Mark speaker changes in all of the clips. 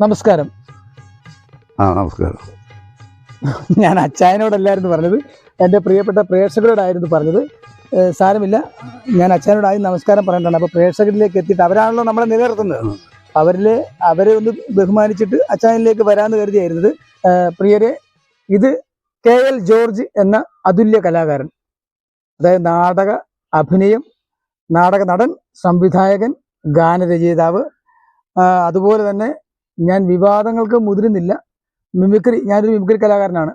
Speaker 1: നമസ്കാരം.
Speaker 2: ആ നമസ്കാരം.
Speaker 1: ഞാൻ അച്ചായനോടല്ലായിരുന്നു പറഞ്ഞത്. എന്റെ പ്രിയപ്പെട്ട പ്രേക്ഷകരോടായിരുന്നു പറഞ്ഞത്. സാരമില്ല. ഞാൻ അച്ചായനോടായി നമസ്കാരം പറഞ്ഞിട്ടുണ്ട് അപ്പോൾ പ്രേക്ഷകരിലേക്ക് എത്തിയിട്ട് അവരാണല്ലോ നമ്മളെ നിലനിർത്തുന്നത്. അവരിൽ അവരെ ഒന്ന് ബഹുമാനിച്ചിട്ട് അച്ചായനിലേക്ക് വരാമെന്ന് കരുതിയായിരുന്നത്. പ്രിയരെ ഇത് കെ എൽ ജോർജ് എന്ന അതുല്യ കലാകാരൻ. അതായത് നാടക അഭിനയം നാടക നടൻ സംവിധായകൻ ഗാനരചയിതാവ് അതുപോലെ തന്നെ ഞാൻ വിവാദങ്ങൾക്ക് മുതിരുന്നില്ല. മിമിക്രി ഞാനൊരു മിമിക്രി കലാകാരനാണ്.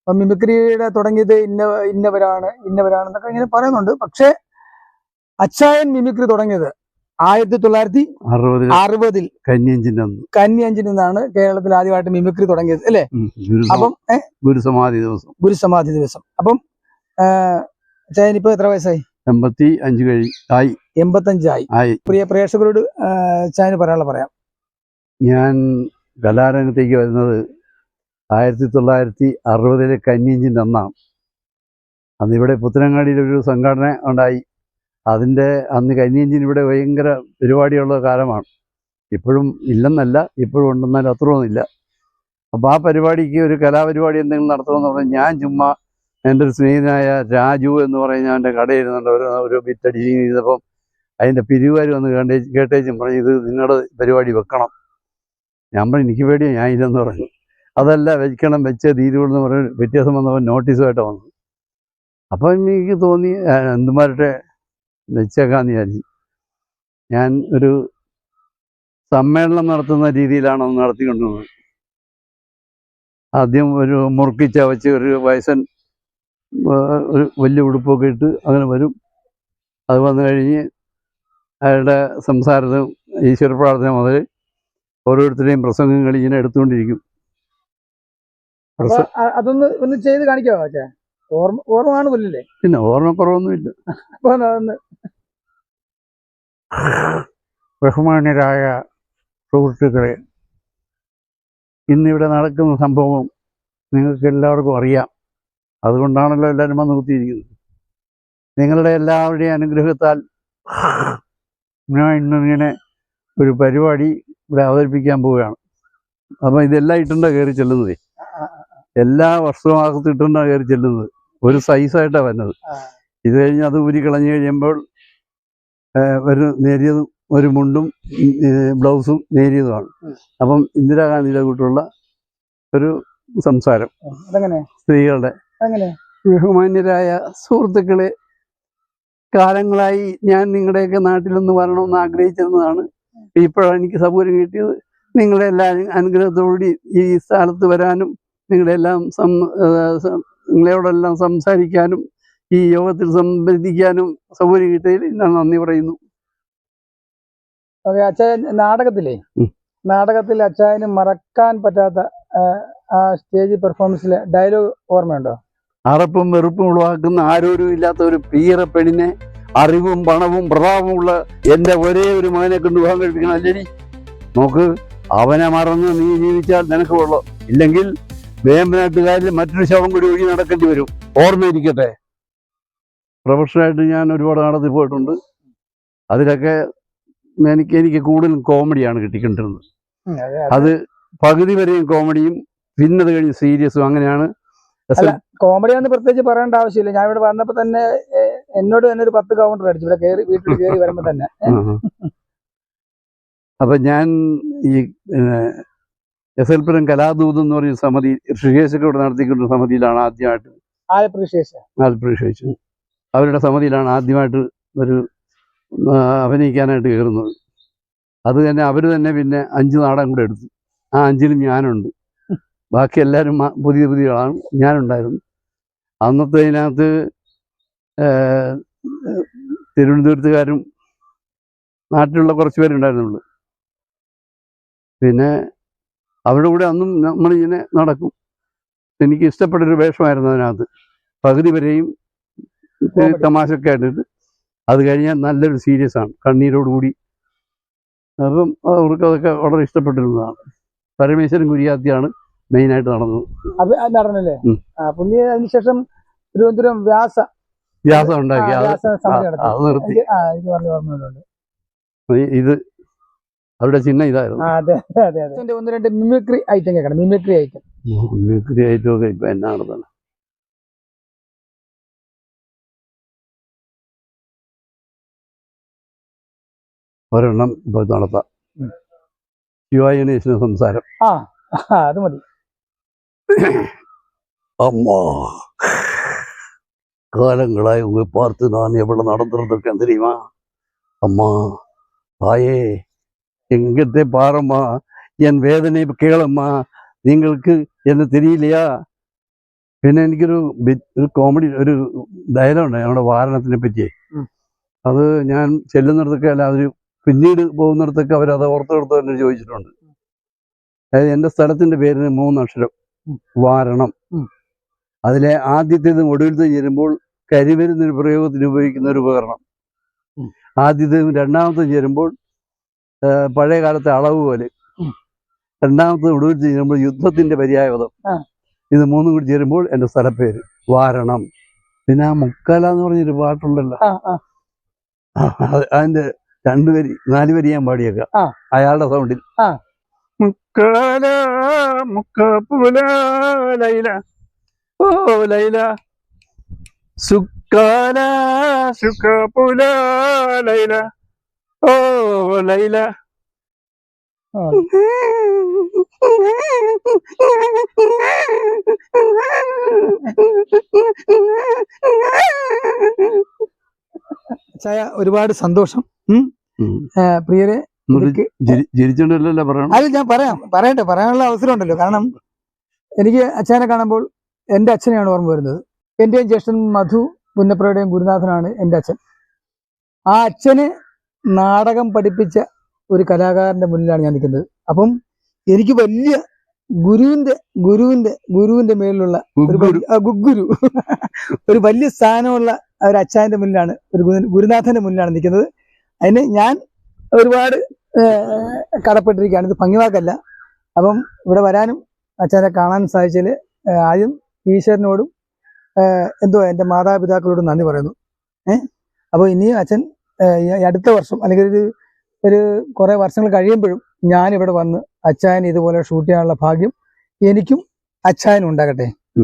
Speaker 1: അപ്പം മിമിക്രിയുടെ തുടങ്ങിയത് ഇന്ന ഇന്നവരാണ് ഇന്നവരാണെന്നൊക്കെ ഇങ്ങനെ പറയുന്നുണ്ട്. പക്ഷേ അച്ചായൻ മിമിക്രി തുടങ്ങിയത് ആയിരത്തി തൊള്ളായിരത്തി
Speaker 2: അറുപതിൽ
Speaker 1: അറുപതിൽ
Speaker 2: കന്യഞ്ചിന്റെ കന്നി
Speaker 1: കന്യാഞ്ചിൽ നിന്നാണ് കേരളത്തിൽ ആദ്യമായിട്ട് മിമിക്രി തുടങ്ങിയത് അല്ലേ? അപ്പം
Speaker 2: ഗുരുസമാധി ദിവസം.
Speaker 1: ഗുരുസമാധി ദിവസം. അപ്പം ഇപ്പൊ എത്ര വയസ്സായി?
Speaker 2: എൺപത്തി അഞ്ച് കഴി ആയി.
Speaker 1: എൺപത്തഞ്ചായി
Speaker 2: ആയി.
Speaker 1: പ്രിയ പ്രേക്ഷകരോട് അച്ചായന് പറയാനുള്ള പറയാം.
Speaker 2: ഞാൻ കലാരംഗത്തേക്ക് വരുന്നത് ആയിരത്തി തൊള്ളായിരത്തി അറുപതിലെ കന്യഞ്ചിന്റെ അന്നാണ്. അന്ന് ഇവിടെ പുത്തനങ്ങാടിയിൽ ഒരു സംഘടന ഉണ്ടായി. അതിന്റെ അന്ന് കന്യഞ്ചിന് ഇവിടെ ഭയങ്കര പരിപാടിയുള്ള കാലമാണ്. ഇപ്പോഴും ഇല്ലെന്നല്ല ഇപ്പോഴും ഉണ്ടെന്നാലും അത്രയൊന്നുമില്ല. അപ്പോൾ ആ പരിപാടിക്ക് ഒരു കലാപരിപാടി എന്തെങ്കിലും നടത്തണമെന്ന് പറഞ്ഞാൽ ഞാൻ ചുമ്മാ എന്റെ ഒരു സ്നേഹിതനായ രാജു എന്ന് പറയുന്ന എന്റെ കടയിരുന്നുണ്ട് ഒരു ഒരു ബിറ്റടി ചെയ്തപ്പം അതിന്റെ പിരിവുകാർ വന്ന് കണ്ടേ കേട്ടേച്ചും പറഞ്ഞു ഇത് നിങ്ങളുടെ പരിപാടി വെക്കണം. ഞാൻ എനിക്ക് പേടിയാ ഞാൻ ഇല്ലെന്ന് പറഞ്ഞു. അതല്ല വെക്കണം വെച്ചേ തീരുള്ളൂ എന്ന് പറഞ്ഞ് വ്യത്യാസം വന്നപ്പോൾ നോട്ടീസുമായിട്ട് വന്നു. അപ്പം എനിക്ക് തോന്നി എന്തുമാരുടെ വെച്ചേക്കാന്ന് വിചാരിച്ചു. ഞാൻ ഒരു സമ്മേളനം നടത്തുന്ന രീതിയിലാണ് അത് നടത്തിക്കൊണ്ടിരുന്നത്. ആദ്യം ഒരു മുറുക്കി ചവച്ച് ഒരു വയസ്സൻ ഒരു വലിയ ഉടുപ്പൊക്കെ ഇട്ട് അങ്ങനെ വരും. അത് വന്നു കഴിഞ്ഞ് അയാളുടെ സംസാരത്തും ഈശ്വര പ്രാർത്ഥന മുതൽ ഓരോരുത്തരുടെയും പ്രസംഗങ്ങൾ ഇങ്ങനെ എടുത്തുകൊണ്ടിരിക്കും.
Speaker 1: അതൊന്ന് ഒന്ന് ചെയ്ത് കാണിക്കാവോ അച്ഛാ? ഓർമ്മ ഓർമ്മ കാണുമല്ലേ
Speaker 2: പിന്നെ ഓർമ്മക്കുറവൊന്നുമില്ല.
Speaker 1: അപ്പൊ അതൊന്ന്
Speaker 2: ബഹുമാന്യരായ സുഹൃത്തുക്കളെ ഇന്നിവിടെ നടക്കുന്ന സംഭവം നിങ്ങൾക്ക് എല്ലാവർക്കും അറിയാം. അതുകൊണ്ടാണല്ലോ എല്ലാവരും വന്ന് കുത്തിയിരിക്കുന്നത്. നിങ്ങളുടെ എല്ലാവരുടെയും അനുഗ്രഹത്താൽ ഞാൻ ഇന്നിങ്ങനെ ഒരു പരിപാടി ഇവിടെ അവതരിപ്പിക്കാൻ പോവുകയാണ്. അപ്പം ഇതെല്ലാം ഇട്ടുണ്ടാ കയറി ചെല്ലുന്നത്. എല്ലാ വർഷവും അകത്ത് ഇട്ടുണ്ടാ കയറി ചെല്ലുന്നത്. ഒരു സൈസായിട്ടാണ് വരുന്നത്. ഇത് കഴിഞ്ഞ് അത് ഊരി കളഞ്ഞു കഴിയുമ്പോൾ ഒരു നേരിയതും ഒരു മുണ്ടും ബ്ലൗസും നേരിയതുമാണ്. അപ്പം ഇന്ദിരാഗാന്ധിയുടെ കൂട്ടുള്ള ഒരു സംസാരം. സ്ത്രീകളുടെ. ബഹുമാന്യരായ സുഹൃത്തുക്കളെ കാലങ്ങളായി ഞാൻ നിങ്ങളുടെയൊക്കെ നാട്ടിലൊന്ന് വരണമെന്ന് ആഗ്രഹിച്ചിരുന്നതാണ്. ഇപ്പോഴാണ് എനിക്ക് സൗകര്യം കിട്ടിയത്. നിങ്ങളുടെ എല്ലാ അനുഗ്രഹത്തോടുകൂടി ഈ സ്ഥലത്ത് വരാനും നിങ്ങളെല്ലാം സം നിങ്ങളോടെല്ലാം സംസാരിക്കാനും ഈ യോഗത്തിൽ സംബന്ധിക്കാനും സൗകര്യം കിട്ടിയതിൽ ഞാൻ നന്ദി പറയുന്നു.
Speaker 1: ഓക്കെ അച്ചായൻ നാടകത്തിലേ? നാടകത്തിൽ അച്ചായന് മറക്കാൻ പറ്റാത്ത ആ സ്റ്റേജ് പെർഫോമൻസിലെ ഡയലോഗ് ഓർമ്മയുണ്ടോ?
Speaker 2: അറപ്പും വെറുപ്പും ഉളവാക്കുന്ന ആരോരും ഇല്ലാത്ത ഒരു പീറ പെണ്ണിനെ അറിവും പണവും പ്രതാപമുള്ള എന്റെ ഒരേ ഒരു മകനെ കൊണ്ട് വിവാഹം കഴിപ്പിക്കണം അല്ലേ നോക്ക് അവനെ മറന്ന് നീ ജീവിച്ചാൽ നിനക്ക് കൊള്ളോ. ഇല്ലെങ്കിൽ വേമ്പനാട്ടുകാരിൽ മറ്റൊരു ശവം കൂടി ഒഴുകി നടക്കേണ്ടി വരും. ഓർമ്മയിരിക്കട്ടെ. പ്രൊഫഷണലായിട്ട് ഞാൻ ഒരുപാട് നടത്തി പോയിട്ടുണ്ട്. അതിലൊക്കെ എനിക്ക് എനിക്ക് കൂടുതലും കോമഡിയാണ് കിട്ടിക്കൊണ്ടിരുന്നത്. അത് പകുതി വരെയും കോമഡിയും പിന്നെ അത് കഴിഞ്ഞ് സീരിയസും അങ്ങനെയാണ്.
Speaker 1: കോമഡി എന്ന് പ്രത്യേകിച്ച് പറയേണ്ട ആവശ്യമില്ല. ഞാൻ ഇവിടെ വന്നപ്പോൾ തന്നെ എന്നോട് തന്നെ ഒരു പത്ത് കൗണ്ടർ അടിച്ചു. ഇവിടെ കയറി വീട്ടിൽ കയറി വരുമ്പോ തന്നെ.
Speaker 2: അപ്പൊ ഞാൻ ഈ എസ് എൽ പുരം കലാദൂത് എന്ന് പറയുന്ന സമിതി ഋഷികേശൊക്കെ ഇവിടെ നടത്തിക്കൊണ്ടിരുന്ന സമിതിയിലാണ് ആദ്യമായിട്ട്
Speaker 1: ആ അപ്രീഷിയേഷൻ
Speaker 2: ആൽപ്രീഷിച്ചു അവരുടെ സമിതിയിലാണ് ആദ്യമായിട്ട് ഒരു അഭിനയിക്കാനായിട്ട് കയറുന്നത്. അത് തന്നെ അവർ തന്നെ പിന്നെ അഞ്ച് നാടകം കൂടെ എടുത്തു. ആ അഞ്ചിലും ഞാനുണ്ട്. ബാക്കി എല്ലാവരും പുതിയ പുതിയ ആളാണ്. ഞാനുണ്ടായിരുന്നു. അന്നത്തെ ഇതിനകത്ത് തിരുവനന്തപുരത്തുകാരും നാട്ടിലുള്ള കുറച്ച് പേരുണ്ടായിരുന്നുള്ളൂ പിന്നെ അവരുടെ കൂടെ അന്നും നമ്മളിങ്ങനെ നടക്കും. എനിക്ക് ഇഷ്ടപ്പെട്ടൊരു വേഷമായിരുന്നു അതിനകത്ത്. പകുതി വരെയും. തമാശയൊക്കെ ആയിട്ടിട്ട് അത് കഴിഞ്ഞാൽ നല്ലൊരു സീരിയസ് ആണ്. കണ്ണീരോടുകൂടി അപ്പം അവർക്ക് അതൊക്കെ വളരെ ഇഷ്ടപ്പെട്ടിരുന്നതാണ്. പരമേശ്വരൻ കുര്യാത്തിയാണ് മെയിനായിട്ട് നടന്നത്.
Speaker 1: നടന്നല്ലേ? പുള്ളി അതിനുശേഷം തിരുവനന്തപുരം വ്യാസ
Speaker 2: വ്യാസം ഉണ്ടാക്കി. അത് നിർത്തി. ഇത് അവരുടെ ചിഹ്നം ഇതായിരുന്നു.
Speaker 1: ഒന്ന് രണ്ട് മിമിക്രി ഐറ്റം കേൾക്കണം മിമിക്രി ഐറ്റം
Speaker 2: മിമിക്രി ഐറ്റം ഒക്കെ ഇപ്പൊ എന്നാ നടത്തണം ഒരെണ്ണം ഇപ്പൊ നടത്താം. സംസാരം.
Speaker 1: ആ അത് മതി.
Speaker 2: അമ്മ. காலங்களாய் உங்களை பார்த்து நான் எவ்வளவு நடந்திருந்திருக்கேன் தெரியுமா அம்மா தாயே எங்கிட்டே பாரம்மா என் വേദന കേളമ്മ നിങ്ങൾക്ക് എന്ന് തെരിയില്ലയാ പിന്നെ എനിക്കൊരു ബി- ഒരു കോമഡി ഒരു ഡയലോഗ് ഉണ്ട് നമ്മുടെ വാരണത്തിനെ പറ്റി
Speaker 1: ഉം.
Speaker 2: അത് ഞാൻ ചെല്ലുന്നിടത്തൊക്കെ അല്ല അവർ പിന്നീട് പോകുന്നിടത്തൊക്കെ അവർ അത് ഓർത്തെടുത്ത് തന്നെ ചോദിച്ചിട്ടുണ്ട് അതായത് എൻ്റെ സ്ഥലത്തിന്റെ പേരിന് മൂന്നക്ഷരം
Speaker 1: ഉം.
Speaker 2: വാരണം
Speaker 1: ഉം.
Speaker 2: അതിലെ ആദ്യത്തേതും ഒടുവിലത്തേതും ചേരുമ്പോൾ കരിവരുന്നൊരു പ്രയോഗത്തിന് ഉപയോഗിക്കുന്ന ഒരു ഉപകരണം. ആദ്യത്തേതും രണ്ടാമത്തേതും ചേരുമ്പോൾ പഴയ കാലത്തെ അളവ് പോലെ. രണ്ടാമത്തെ ഒടുവിൽ ചേരുമ്പോൾ യുദ്ധത്തിന്റെ പര്യായപദം. ഇത് മൂന്നും കൂടി ചേരുമ്പോൾ എന്റെ സ്ഥലപ്പേര് വാരണം. പിന്നെ ആ മുക്കല എന്ന് പറഞ്ഞൊരു പാട്ടുണ്ടല്ലോ. അതിന്റെ രണ്ടു വരി നാല് വരി ഞാൻ പാടിയേക്കാം. അയാളുടെ സൗണ്ടിൽ. മുക്കാല മുക്കപ്പുല ഓ ലൈല സുക്കാല സുഖപുല ലൈല. ഓ ലൈല.
Speaker 1: ചായ ഒരുപാട് സന്തോഷം. പ്രിയരെ
Speaker 2: ജനിച്ചോണ്ടല്ലോ പറയണം?
Speaker 1: അത് ഞാൻ പറയാം. പറയട്ടെ പറയാനുള്ള അവസരം ഉണ്ടല്ലോ കാരണം എനിക്ക് അച്ഛനെ കാണുമ്പോൾ എന്റെ അച്ഛനെയാണ് ഓർമ്മ വരുന്നത്. എന്റെയും ജ്യേഷ്ഠൻ മധു പുന്നപ്രയുടെയും ഗുരുനാഥനാണ് എന്റെ അച്ഛൻ. ആ അച്ഛന് നാടകം പഠിപ്പിച്ച ഒരു കലാകാരന്റെ മുന്നിലാണ് ഞാൻ നിൽക്കുന്നത്. അപ്പം എനിക്ക് വലിയ ഗുരുവിന്റെ ഗുരുവിന്റെ ഗുരുവിന്റെ മേലിലുള്ള ഒരു. ഗുഗ്ഗുരു. ഒരു വലിയ സ്ഥാനമുള്ള ഒരു അച്ഛന്റെ മുന്നിലാണ് ഒരു ഗുരുനാഥന്റെ ഗുരുനാഥന്റെ മുന്നിലാണ് നിൽക്കുന്നത്. അതിന് ഞാൻ ഒരുപാട് കടപ്പെട്ടിരിക്കുകയാണ്. ഇത് ഭംഗിവാക്കല്ല. അപ്പം ഇവിടെ വരാനും അച്ഛനെ കാണാൻ സാധിച്ചതിൽ ആദ്യം ഈശ്വരനോടും എന്തോ എന്റെ മാതാപിതാക്കളോടും നന്ദി പറയുന്നു. ഏഹ് അപ്പോൾ ഇനി അച്ഛൻ അടുത്ത വർഷം അല്ലെങ്കിൽ ഒരു ഒരു കുറേ വർഷങ്ങൾ കഴിയുമ്പോഴും ഞാനിവിടെ വന്ന് അച്ചായൻ ഇതുപോലെ ഷൂട്ട് ചെയ്യാനുള്ള ഭാഗ്യം എനിക്കും അച്ചായനും ഉണ്ടാകട്ടെ.